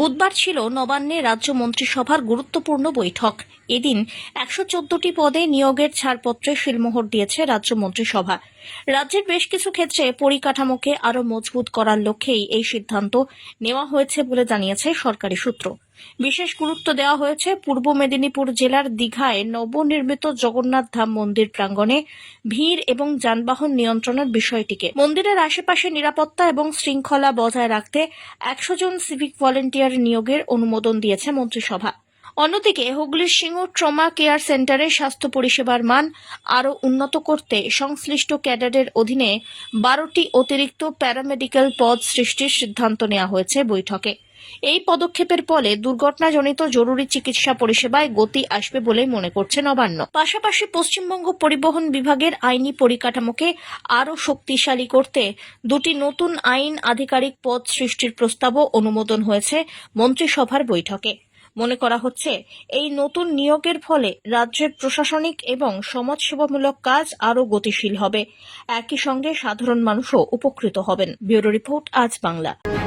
বুধবার ছিল নবান্নে রাজ্য মন্ত্রিসভার গুরুত্বপূর্ণ বৈঠক। এদিন একশো চোদ্দটি পদে নিয়োগের ছাড়পত্রে শিলমোহর দিয়েছে রাজ্য মন্ত্রিসভা। রাজ্যের বেশ কিছু ক্ষেত্রে পরিকাঠামোকে আরও মজবুত করার লক্ষ্যেই এই সিদ্ধান্ত নেওয়া হয়েছে বলে জানিয়েছে সরকারি সূত্র। বিশেষ গুরুত্ব দেওয়া হয়েছে পূর্ব মেদিনীপুর জেলার দীঘায় নবনির্মিত জগন্নাথ ধাম মন্দির প্রাঙ্গণে ভিড় এবং যানবাহন নিয়ন্ত্রণের বিষয়টিকে। মন্দিরের আশেপাশে নিরাপত্তা এবং শৃঙ্খলা বজায় রাখতে একশো জন সিভিক ভলেন্টিয়ার নিয়োগের অনুমোদন দিয়েছে মন্ত্রিসভা। অন্যদিকে হুগলির সিংহ ট্রমা কেয়ার সেন্টারে স্বাস্থ্য পরিষেবার মান আরও উন্নত করতে সংশ্লিষ্ট ক্যাডারের অধীনে বারোটি অতিরিক্ত প্যারামেডিক্যাল পদ সৃষ্টির সিদ্ধান্ত নেওয়া হয়েছে বৈঠকে। এই পদক্ষেপের ফলে দুর্ঘটনাজনিত জরুরি চিকিৎসা পরিষেবায় গতি আসবে বলে মনে করছে নবান্ন। পাশাপাশি পশ্চিমবঙ্গ পরিবহন বিভাগের আইনি পরিকাঠামোকে আরও শক্তিশালী করতে দুটি নতুন আইন আধিকারিক পদ সৃষ্টির প্রস্তাবও অনুমোদন হয়েছে মন্ত্রিসভার বৈঠকে। মনে করা হচ্ছে, এই নতুন নিয়োগের ফলে রাজ্যের প্রশাসনিক এবং সমাজসেবামূলক কাজ আরও গতিশীল হবে। একই সঙ্গে সাধারণ মানুষও উপকৃত হবেন। ব্যুরো রিপোর্ট আজ বাংলা।